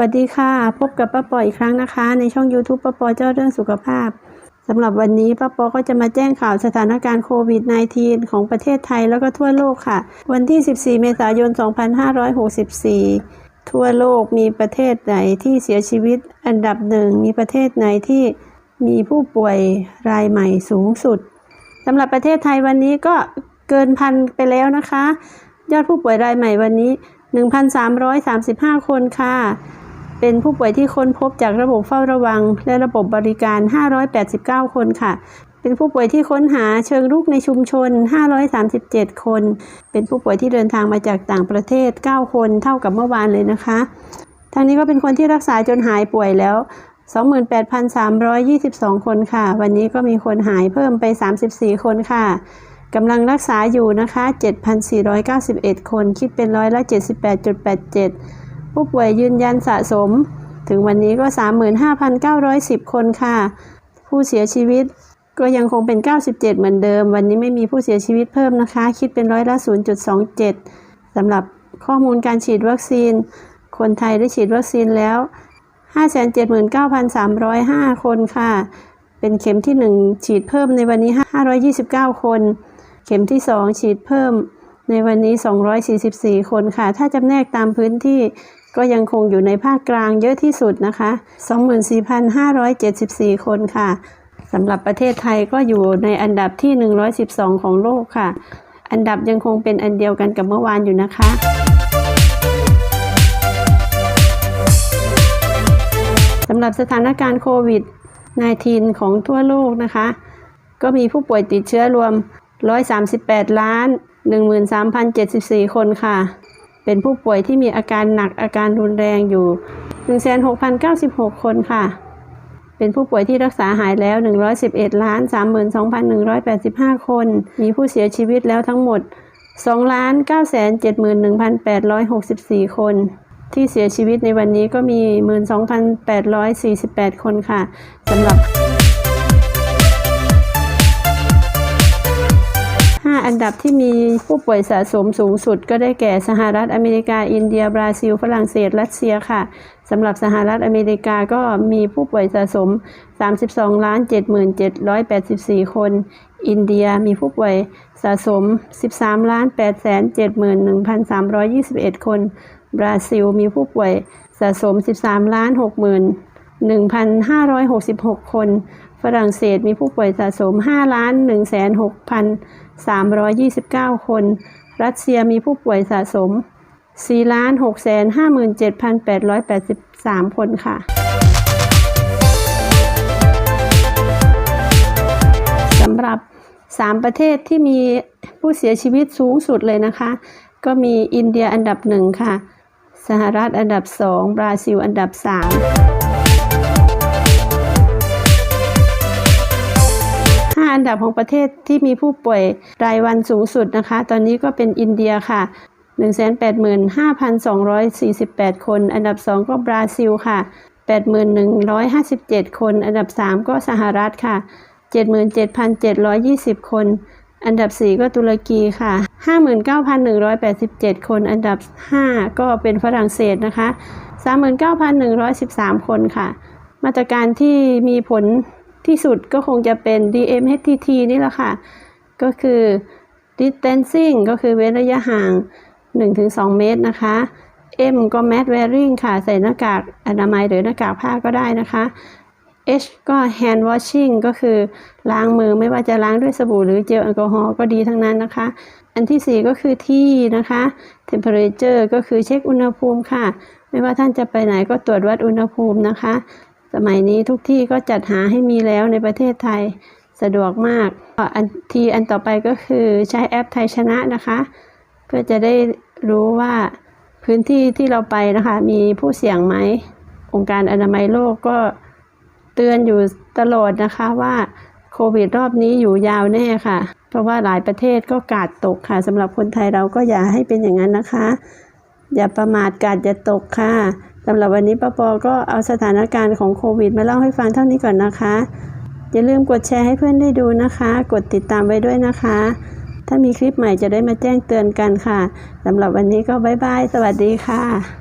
วัสดีค่ะ พบกับป้าปออีกครั้งนะคะ ในช่อง YouTube ป้าปอเจ้าเรื่องสุขภาพสำหรับวันนี้ป้าปอก็จะมาแจ้งข่าวสถานการณ์โควิด -19 ของประเทศไทยแล้วก็ทั่วโลกค่ะ วันที่ 14 เมษายน 2564 ทั่วโลกมีประเทศไหนที่เสียชีวิตอันดับหนึ่ง มีประเทศไหนที่มีผู้ป่วยรายใหม่สูงสุดสำหรับประเทศไทยวันนี้ก็เกินพันไปแล้วนะคะ ยอดผู้ป่วยรายใหม่วันนี้ 1,335 คนค่ะ เป็นผู้ป่วยที่ค้นพบจากระบบเฝ้าระวัง และระบบบริการ 589 คนค่ะ เป็นผู้ป่วยที่ค้นหาเชิงรุกในชุมชน 537 คน เป็นผู้ป่วยที่เดินทางมาจากต่างประเทศ 9 คนเท่ากับเมื่อวานเลยนะคะทางนี้ก็เป็นคนที่รักษาจนหายป่วยแล้ว 28,322 คนค่ะ วันนี้ก็มีคนหายเพิ่มไป 34 คนค่ะกำลังรักษาอยู่นะคะ 7,491 คน คิดเป็นร้อยละ 78.87 ผู้ป่วยยืนยันสะสม ถึงวันนี้ก็ 35,910 คนค่ะ ผู้เสียชีวิตก็ยังคงเป็น 97 เหมือนเดิม วันนี้ไม่มีผู้เสียชีวิตเพิ่มนะคะ คิดเป็นร้อยละ 0.27 สำหรับข้อมูลการฉีดวัคซีน คนไทยได้ฉีดวัคซีนแล้ว 579,305 คนค่ะ เป็นเข็มที่ 1 ฉีดเพิ่มในวันนี้ 529 คน เข็มที่ 2 ฉีดเพิ่มในวันนี้ 244 คนค่ะ ถ้าจำแนกตามพื้นที่ ก็ยังคงอยู่ในภาคกลางเยอะที่สุดนะคะ 24,574 คนค่ะสำหรับประเทศไทยก็อยู่ในอันดับที่ 112 ของโลกค่ะ อันดับยังคงเป็นอันเดียวกันกับเมื่อวานอยู่นะคะสำหรับสถานการณ์โควิด -19 ของทั่วโลกนะคะ ก็มีผู้ป่วยติดเชื้อรวม 138 ล้าน 13,074 คนค่ะ เป็นผู้ป่วยที่มีอาการหนักอาการรุนแรงอยู่ 16,096 คนค่ะ เป็นผู้ป่วยที่รักษาหายแล้ว 111ล้าน32,185 คน มีผู้เสียชีวิตแล้วทั้งหมด 2 ล้าน971,864 คน ที่เสียชีวิตในวันนี้ก็มี 12,848 คนค่ะสำหรับ 5 อันดับที่มีผู้ป่วยสะสมสูงสุด ก็ได้แก่สหรัฐอเมริกา อินเดีย บราซิล ฝรั่งเศส รัสเซียค่ะสำหรับสหรัฐอเมริกาก็มีผู้ป่วยสะสม 32ล้าน77,84 คน อินเดียมีผู้ป่วยสะสม 13ล้าน871,321 คน บราซิลมีผู้ป่วยสะสม 13ล้าน 1,566 คน ฝรั่งเศสมีผู้ป่วยสะสม 5 ล้าน 1,6,329 คน รัสเซียมีผู้ป่วยสะสม 4 ล้าน 657,883 คนค่ะสำหรับ 3 ประเทศที่มีผู้เสียชีวิตสูงสุดเลยนะคะ ก็มีอินเดียอันดับหนึ่งค่ะ สหรัฐอันดับ2บราซิลอันดับ3 5อั นดับของประเทศที่มีผู้ป่วยรายวันสูงสุดนะคะ ตอนนี้ก็เป็นอินเดียค่ะ 185,248 คน อันดับ 2 ก็บราซิลค่ะ 81,157 คน อันดับ 3 ก็สหรัฐค่ะ 77,720 คน อันดับ 4 ก็ตุรกีค่ะ 59,187 คน อันดับ 5 ก็เป็นฝรั่งเศสนะคะ 39,113 คนค่ะ มาตรการที่มีผล ที่สุดก็คงจะเป็น DMHTT นี่แหละค่ะ ก็คือ distancing ก็คือเว้นระยะห่าง 1-2 เมตรนะคะ M ก็ mask wearing ค่ะ ใส่หน้ากากอนามัยหรือหน้ากากผ้าก็ได้นะคะ H ก็ hand washing ก็คือล้างมือไม่ว่าจะล้างด้วยสบู่หรือเจลแอลกอฮอล์ก็ดีทั้งนั้นนะคะ อันที่ 4 ก็คือที่นะคะ temperature ก็คือเช็คอุณหภูมิค่ะ ไม่ว่าท่านจะไปไหนก็ตรวจวัดอุณหภูมินะคะ สมัยนี้ทุกที่ก็จัดหาให้มีแล้วในประเทศไทยสะดวกมากอันทีอันต่อไปก็คือใช้แอปไทยชนะนะคะ เพื่อจะได้รู้ว่าพื้นที่ที่เราไปนะคะ มีผู้เสี่ยงไหม องค์การอนามัยโลกก็เตือนอยู่ตลอดนะคะว่าโควิดรอบนี้อยู่ยาวแน่ค่ะ เพราะว่าหลายประเทศก็กาดตกค่ะสำหรับคนไทยเราก็อย่าให้เป็นอย่างนั้นนะคะ อย่าประมาทกาดอย่าตกค่ะ สำหรับวันนี้ป้าปอก็เอาสถานการณ์ของโควิดมาเล่าให้ฟังเท่านี้ก่อนนะคะ อย่าลืมกดแชร์ให้เพื่อนได้ดูนะคะ กดติดตามไว้ด้วยนะคะ ถ้ามีคลิปใหม่จะได้มาแจ้งเตือนกันค่ะสำหรับวันนี้ก็บ๊ายบาย สวัสดีค่ะ